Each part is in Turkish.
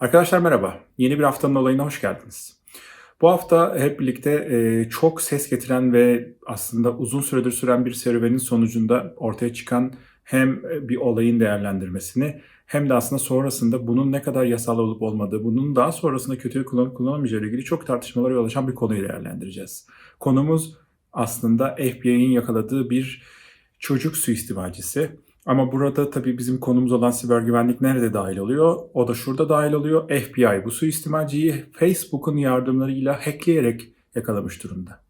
Arkadaşlar merhaba. Yeni bir haftanın olayına hoş geldiniz. Bu hafta hep birlikte e, çok ses getiren ve aslında uzun süredir süren bir serüvenin sonucunda ortaya çıkan hem bir olayın değerlendirmesini hem de aslında sonrasında bunun ne kadar yasal olup olmadığı, bunun daha sonrasında kötüye kullanıp kullanamayacağı ile ilgili çok tartışmalara yol açan bir konuyu değerlendireceğiz. Konumuz aslında FBI'nin yakaladığı bir çocuk suistimalcisi. Ama burada tabii bizim konumuz olan siber güvenlik nerede dahil oluyor? O da şurada dahil oluyor. FBI bu suistimalciyi Facebook'un yardımlarıyla hackleyerek yakalamış durumda.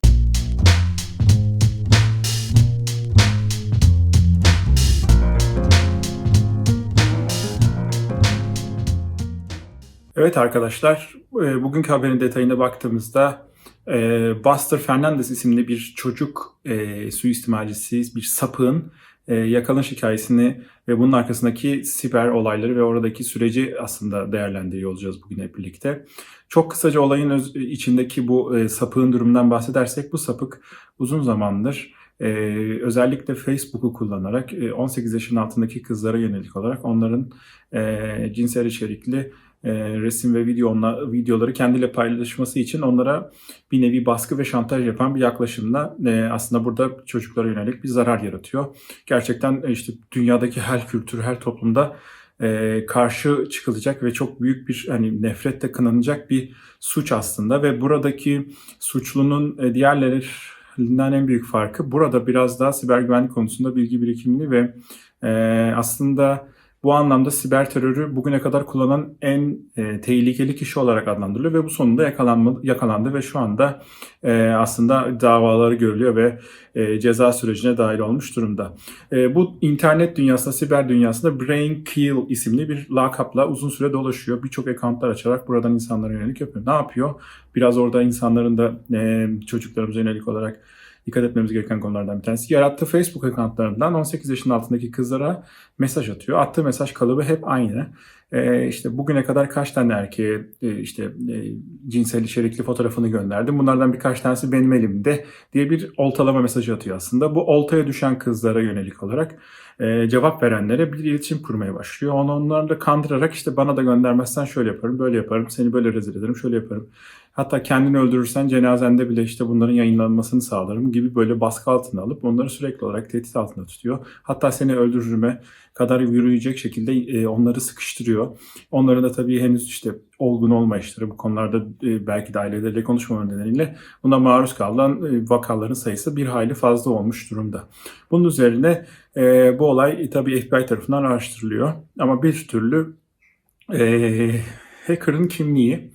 Evet arkadaşlar, e, bugünkü haberin detayına baktığımızda e, Buster Fernandez isimli bir çocuk e, suistimalcisi, bir sapığın yakalış hikayesini ve bunun arkasındaki siber olayları ve oradaki süreci aslında değerlendiriyor olacağız bugün hep birlikte. Çok kısaca olayın öz, içindeki bu sapığın durumundan bahsedersek bu sapık uzun zamandır özellikle Facebook'u kullanarak 18 yaşın altındaki kızlara yönelik olarak onların cinsel içerikli e, resim ve video videoları kendiyle paylaşması için onlara bir nevi baskı ve şantaj yapan bir yaklaşımla e, aslında burada çocuklara yönelik bir zarar yaratıyor. Gerçekten e, işte dünyadaki her kültür, her toplumda e, karşı çıkılacak ve çok büyük bir hani nefretle kınanacak bir suç aslında ve buradaki suçlunun e, diğerlerinden en büyük farkı burada biraz daha siber güvenlik konusunda bilgi birikimli ve e, aslında bu anlamda siber terörü bugüne kadar kullanan en e, tehlikeli kişi olarak adlandırılıyor ve bu sonunda yakalandı ve şu anda e, aslında davaları görülüyor ve e, ceza sürecine dahil olmuş durumda. E, bu internet dünyasında, siber dünyasında Brain Kill isimli bir lakapla uzun süre dolaşıyor. Birçok accountlar açarak buradan insanlara yönelik yapıyor. Ne yapıyor? Biraz orada insanların da e, çocuklarımıza yönelik olarak dikkat etmemiz gereken konulardan bir tanesi. Yarattığı Facebook accountlarından 18 yaşın altındaki kızlara mesaj atıyor. Attığı mesaj kalıbı hep aynı. Ee, işte bugüne kadar kaç tane erkeğe e, işte e, cinsel içerikli fotoğrafını gönderdim. Bunlardan birkaç tanesi benim elimde diye bir oltalama mesajı atıyor aslında. Bu oltaya düşen kızlara yönelik olarak e, cevap verenlere bir iletişim kurmaya başlıyor. Onu onlarla kandırarak işte bana da göndermezsen şöyle yaparım, böyle yaparım, seni böyle rezil ederim, şöyle yaparım. Hatta kendini öldürürsen cenazende bile işte bunların yayınlanmasını sağlarım gibi böyle baskı altına alıp onları sürekli olarak tehdit altında tutuyor. Hatta seni öldürürüme kadar yürüyecek şekilde e, onları sıkıştırıyor. Onların da tabii henüz işte olgun olmayışları bu konularda e, belki de aileleriyle konuşmama nedeniyle buna maruz kalan e, vakaların sayısı bir hayli fazla olmuş durumda. Bunun üzerine bu olay tabii FBI tarafından araştırılıyor ama bir türlü hacker'ın kimliği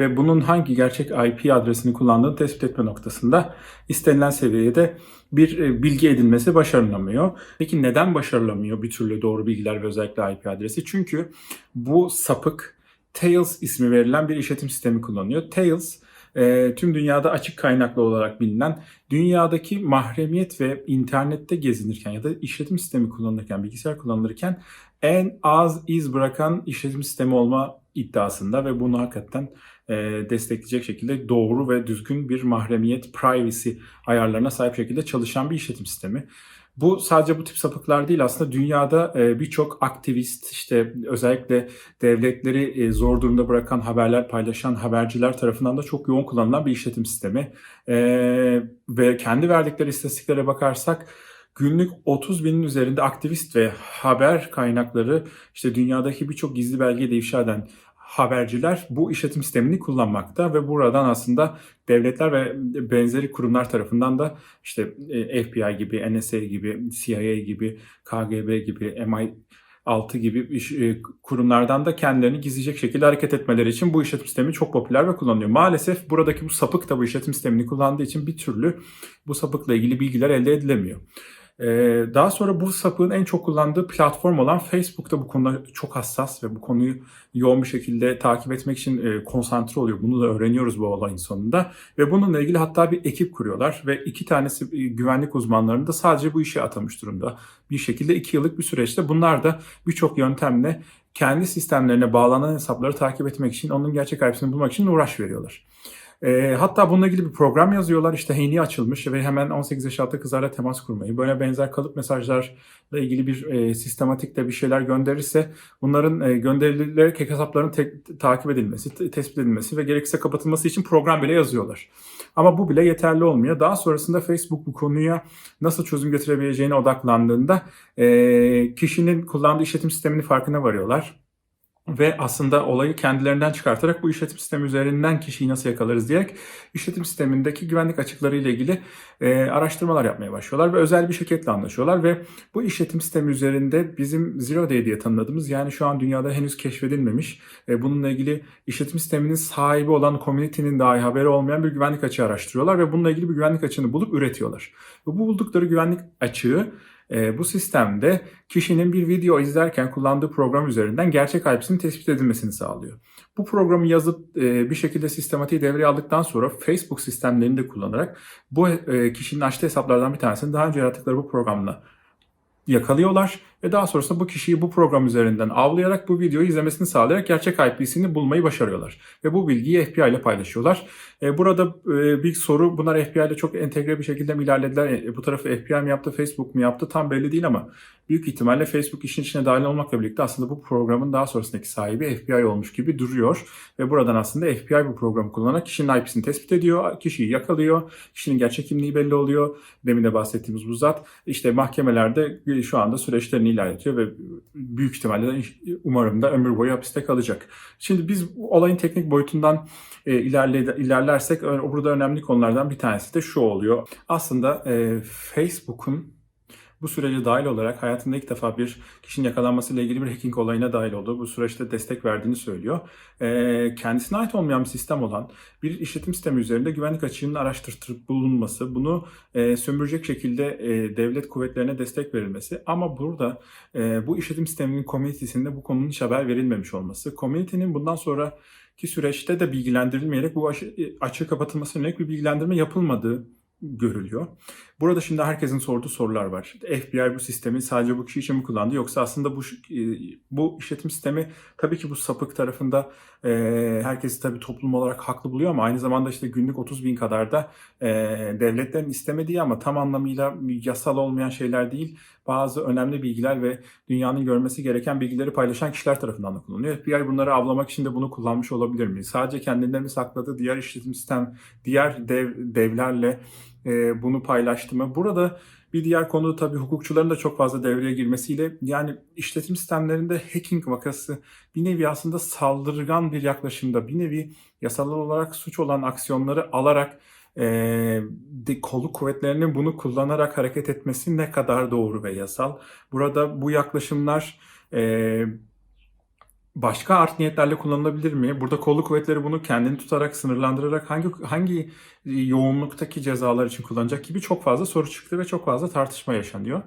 ve bunun hangi gerçek IP adresini kullandığını tespit etme noktasında istenilen seviyede bir e, bilgi edinmesi başarılamıyor. Peki neden başarılamıyor bir türlü doğru bilgiler ve özellikle IP adresi? Çünkü bu sapık Tails ismi verilen bir işletim sistemi kullanıyor. Tails e, tüm dünyada açık kaynaklı olarak bilinen dünyadaki mahremiyet ve internette gezinirken ya da işletim sistemi kullanılırken, bilgisayar kullanılırken en az iz bırakan işletim sistemi olma iddiasında ve bunu hakikaten e, destekleyecek şekilde doğru ve düzgün bir mahremiyet, privacy ayarlarına sahip şekilde çalışan bir işletim sistemi. Bu sadece bu tip sapıklar değil aslında dünyada e, birçok aktivist işte özellikle devletleri e, zor durumda bırakan haberler paylaşan haberciler tarafından da çok yoğun kullanılan bir işletim sistemi. Ve kendi verdikleri istatistiklere bakarsak günlük 30 binin üzerinde aktivist ve haber kaynakları işte dünyadaki birçok gizli belgeyi de ifşa eden haberciler bu işletim sistemini kullanmakta ve buradan aslında devletler ve benzeri kurumlar tarafından da işte e, FBI gibi, NSA gibi, CIA gibi, KGB gibi, MI 6 gibi e, kurumlardan da kendilerini gizleyecek şekilde hareket etmeleri için bu işletim sistemi çok popüler ve kullanılıyor. Maalesef buradaki bu sapık da bu işletim sistemini kullandığı için bir türlü bu sapıkla ilgili bilgiler elde edilemiyor. Ee, daha sonra bu sapığın en çok kullandığı platform olan Facebook'ta bu konuda çok hassas ve bu konuyu yoğun bir şekilde takip etmek için e, konsantre oluyor. Bunu da öğreniyoruz bu olayın sonunda. Ve bununla ilgili hatta bir ekip kuruyorlar ve iki tanesi e, güvenlik uzmanlarını da sadece bu işe atamış durumda. Bir şekilde iki yıllık bir süreçte bunlar da birçok yöntemle kendi sistemlerine bağlanan hesapları takip etmek için, onun gerçek IP'sini bulmak için uğraş veriyorlar. E, hatta bununla ilgili bir program yazıyorlar. İşte yeni açılmış ve hemen 18 yaş altı kızlarla temas kurmayı. Böyle benzer kalıp mesajlarla ilgili bir e, sistematik de bir şeyler gönderirse bunların e, gönderilerek hesapların tek, takip edilmesi, te- tespit edilmesi ve gerekirse kapatılması için program bile yazıyorlar. Ama bu bile yeterli olmuyor. Daha sonrasında Facebook bu konuya nasıl çözüm getirebileceğine odaklandığında e, kişinin kullandığı işletim sisteminin farkına varıyorlar. Ve aslında olayı kendilerinden çıkartarak bu işletim sistemi üzerinden kişiyi nasıl yakalarız diyerek işletim sistemindeki güvenlik açıkları ile ilgili e, araştırmalar yapmaya başlıyorlar ve özel bir şirketle anlaşıyorlar ve bu işletim sistemi üzerinde bizim Zero Day diye tanımladığımız yani şu an dünyada henüz keşfedilmemiş e, bununla ilgili işletim sisteminin sahibi olan community'nin dahi haberi olmayan bir güvenlik açığı araştırıyorlar ve bununla ilgili bir güvenlik açığını bulup üretiyorlar. Ve bu buldukları güvenlik açığı e, bu sistemde kişinin bir video izlerken kullandığı program üzerinden gerçek IP'sinin tespit edilmesini sağlıyor. Bu programı yazıp e, bir şekilde sistematiği devreye aldıktan sonra Facebook sistemlerini de kullanarak bu e, kişinin açtığı hesaplardan bir tanesini daha önce yarattıkları bu programla yakalıyorlar ve daha sonrasında bu kişiyi bu program üzerinden avlayarak bu videoyu izlemesini sağlayarak gerçek IP'sini bulmayı başarıyorlar. Ve bu bilgiyi FBI ile paylaşıyorlar. E, burada e, bir soru bunlar FBI ile çok entegre bir şekilde mi ilerlediler? E, bu tarafı FBI mi yaptı, Facebook mu yaptı tam belli değil ama büyük ihtimalle Facebook işin içine dahil olmakla birlikte aslında bu programın daha sonrasındaki sahibi FBI olmuş gibi duruyor. Ve buradan aslında FBI bu programı kullanarak kişinin IP'sini tespit ediyor, kişiyi yakalıyor, kişinin gerçek kimliği belli oluyor. Demin de bahsettiğimiz bu zat işte mahkemelerde şu anda süreçlerini ilerletiyor ve büyük ihtimalle umarım da ömür boyu hapiste kalacak. Şimdi biz olayın teknik boyutundan e, ilerle, ilerlersek burada önemli konulardan bir tanesi de şu oluyor. Aslında e, Facebook'un bu sürece dahil olarak hayatında ilk defa bir kişinin yakalanmasıyla ilgili bir hacking olayına dahil olduğu, bu süreçte destek verdiğini söylüyor. E, kendisine ait olmayan bir sistem olan bir işletim sistemi üzerinde güvenlik açığının araştırtırıp bulunması, bunu e, sömürecek şekilde e, devlet kuvvetlerine destek verilmesi ama burada e, bu işletim sisteminin komünitesinde bu konunun hiç haber verilmemiş olması, komünitenin bundan sonra ki süreçte de bilgilendirilmeyerek bu açığı kapatılmasına yönelik bir bilgilendirme yapılmadığı görülüyor. Burada şimdi herkesin sorduğu sorular var. FBI bu sistemi sadece bu kişi için mi kullandı yoksa aslında bu bu işletim sistemi tabii ki bu sapık tarafında e, herkesi tabii toplum olarak haklı buluyor ama aynı zamanda işte günlük 30 bin kadar da e, devletlerin istemediği ama tam anlamıyla yasal olmayan şeyler değil bazı önemli bilgiler ve dünyanın görmesi gereken bilgileri paylaşan kişiler tarafından da kullanılıyor. FBI bunları avlamak için de bunu kullanmış olabilir mi? Sadece kendinden mi sakladı? Diğer işletim sistem, diğer dev, devlerle e, bunu paylaştı? Burada bir diğer konu tabii hukukçuların da çok fazla devreye girmesiyle yani işletim sistemlerinde hacking vakası bir nevi aslında saldırgan bir yaklaşımda bir nevi yasal olarak suç olan aksiyonları alarak e, de, kolluk kuvvetlerinin bunu kullanarak hareket etmesi ne kadar doğru ve yasal. Burada bu yaklaşımlar e, başka art niyetlerle kullanılabilir mi? Burada kolluk kuvvetleri bunu kendini tutarak, sınırlandırarak hangi hangi yoğunluktaki cezalar için kullanacak gibi çok fazla soru çıktı ve çok fazla tartışma yaşanıyor.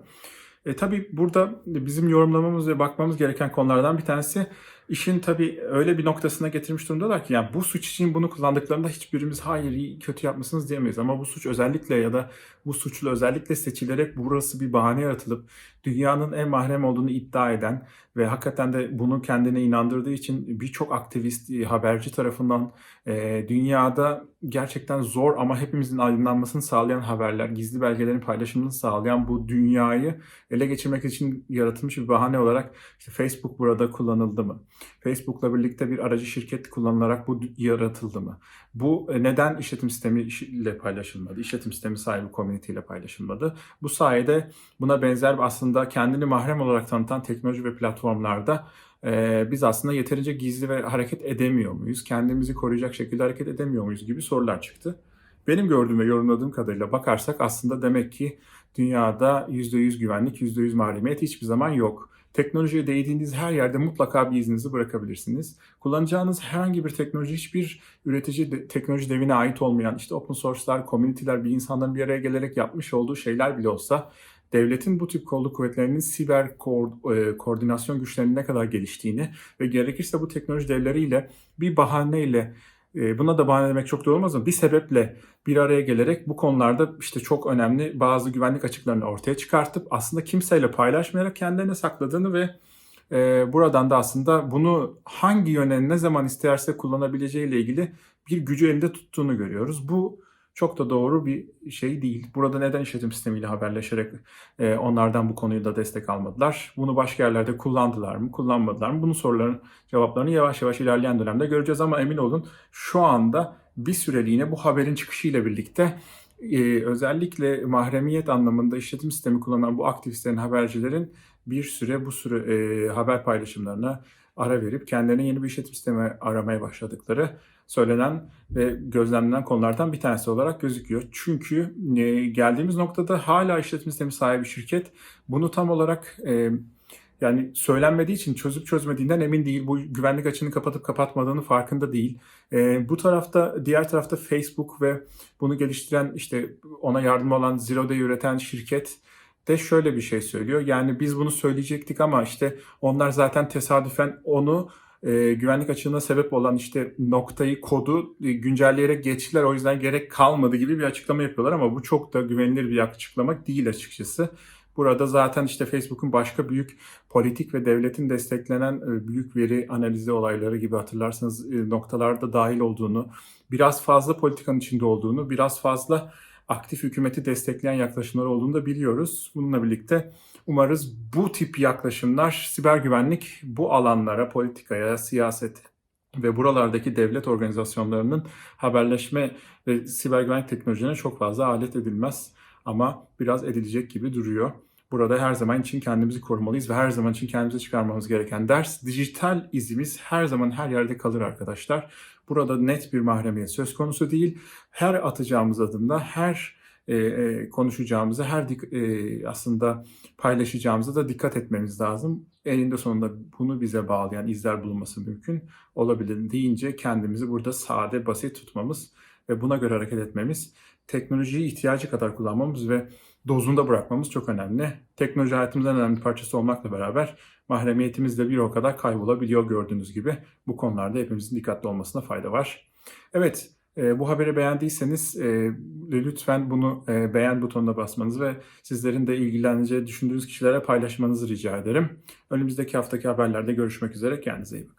E, tabii burada bizim yorumlamamız ve bakmamız gereken konulardan bir tanesi işin tabii öyle bir noktasına getirmiş durumdalar ki yani bu suç için bunu kullandıklarında hiçbirimiz hayır iyi kötü yapmışsınız diyemeyiz. Ama bu suç özellikle ya da bu suçlu özellikle seçilerek burası bir bahane yaratılıp dünyanın en mahrem olduğunu iddia eden ve hakikaten de bunu kendine inandırdığı için birçok aktivist, e, haberci tarafından e, dünyada gerçekten zor ama hepimizin aydınlanmasını sağlayan haberler, gizli belgelerin paylaşımını sağlayan bu dünyayı ele geçirmek için yaratılmış bir bahane olarak işte Facebook burada kullanıldı mı? Facebook'la birlikte bir aracı şirket kullanılarak bu yaratıldı mı? Bu e, neden işletim sistemi ile paylaşılmadı? İşletim sistemi sahibi community ile paylaşılmadı. Bu sayede buna benzer aslında kendini mahrem olarak tanıtan teknoloji ve platformlarda e, biz aslında yeterince gizli ve hareket edemiyor muyuz? Kendimizi koruyacak şekilde hareket edemiyor muyuz gibi sorular çıktı. Benim gördüğüm ve yorumladığım kadarıyla bakarsak aslında demek ki dünyada %100 güvenlik, %100 mahremiyet hiçbir zaman yok. Teknolojiye değdiğiniz her yerde mutlaka bir izninizi bırakabilirsiniz. Kullanacağınız herhangi bir teknoloji hiçbir üretici de, teknoloji devine ait olmayan işte open source'lar, community'ler, bir insanların bir araya gelerek yapmış olduğu şeyler bile olsa devletin bu tip kolluk kuvvetlerinin siber ko- e, koordinasyon güçlerinin ne kadar geliştiğini ve gerekirse bu teknoloji devleriyle bir bahaneyle buna da bahane demek çok doğru olmaz ama bir sebeple bir araya gelerek bu konularda işte çok önemli bazı güvenlik açıklarını ortaya çıkartıp aslında kimseyle paylaşmayarak kendilerine sakladığını ve e, buradan da aslında bunu hangi yöne ne zaman isterse kullanabileceğiyle ilgili bir gücü elinde tuttuğunu görüyoruz. Bu çok da doğru bir şey değil. Burada neden işletim sistemiyle haberleşerek e, onlardan bu konuyu da destek almadılar? Bunu başka yerlerde kullandılar mı, kullanmadılar mı? Bunun soruların cevaplarını yavaş yavaş ilerleyen dönemde göreceğiz ama emin olun şu anda bir süreliğine bu haberin çıkışıyla birlikte e, özellikle mahremiyet anlamında işletim sistemi kullanan bu aktivistlerin, habercilerin bir süre bu süre e, haber paylaşımlarına ara verip kendilerine yeni bir işletim sistemi aramaya başladıkları söylenen ve gözlemlenen konulardan bir tanesi olarak gözüküyor. Çünkü e, geldiğimiz noktada hala işletim sistemi sahibi şirket bunu tam olarak e, yani söylenmediği için çözüp çözmediğinden emin değil. Bu güvenlik açığını kapatıp kapatmadığını farkında değil. E, bu tarafta diğer tarafta Facebook ve bunu geliştiren işte ona yardım olan Zero Day üreten şirket de şöyle bir şey söylüyor. Yani biz bunu söyleyecektik ama işte onlar zaten tesadüfen onu e, güvenlik açığına sebep olan işte noktayı, kodu e, güncelleyerek geçtiler. O yüzden gerek kalmadı gibi bir açıklama yapıyorlar ama bu çok da güvenilir bir açıklama değil açıkçası. Burada zaten işte Facebook'un başka büyük politik ve devletin desteklenen e, büyük veri analizi olayları gibi hatırlarsanız e, noktalarda dahil olduğunu, biraz fazla politikanın içinde olduğunu, biraz fazla aktif hükümeti destekleyen yaklaşımlar olduğunu da biliyoruz. Bununla birlikte umarız bu tip yaklaşımlar siber güvenlik bu alanlara, politikaya, siyaset ve buralardaki devlet organizasyonlarının haberleşme ve siber güvenlik teknolojilerine çok fazla alet edilmez. Ama biraz edilecek gibi duruyor. Burada her zaman için kendimizi korumalıyız ve her zaman için kendimize çıkarmamız gereken ders dijital izimiz her zaman her yerde kalır arkadaşlar. Burada net bir mahremiyet söz konusu değil. Her atacağımız adımda, her e, e, konuşacağımıza, her e, aslında paylaşacağımıza da dikkat etmemiz lazım. Eninde sonunda bunu bize bağlayan izler bulunması mümkün olabilir deyince kendimizi burada sade, basit tutmamız ve buna göre hareket etmemiz, teknolojiyi ihtiyacı kadar kullanmamız ve dozunda bırakmamız çok önemli. Teknoloji hayatımızın önemli bir parçası olmakla beraber mahremiyetimiz de bir o kadar kaybolabiliyor gördüğünüz gibi. Bu konularda hepimizin dikkatli olmasına fayda var. Evet, e, bu haberi beğendiyseniz e, lütfen bunu e, beğen butonuna basmanızı ve sizlerin de ilgileneceği düşündüğünüz kişilere paylaşmanızı rica ederim. Önümüzdeki haftaki haberlerde görüşmek üzere. Kendinize iyi bakın.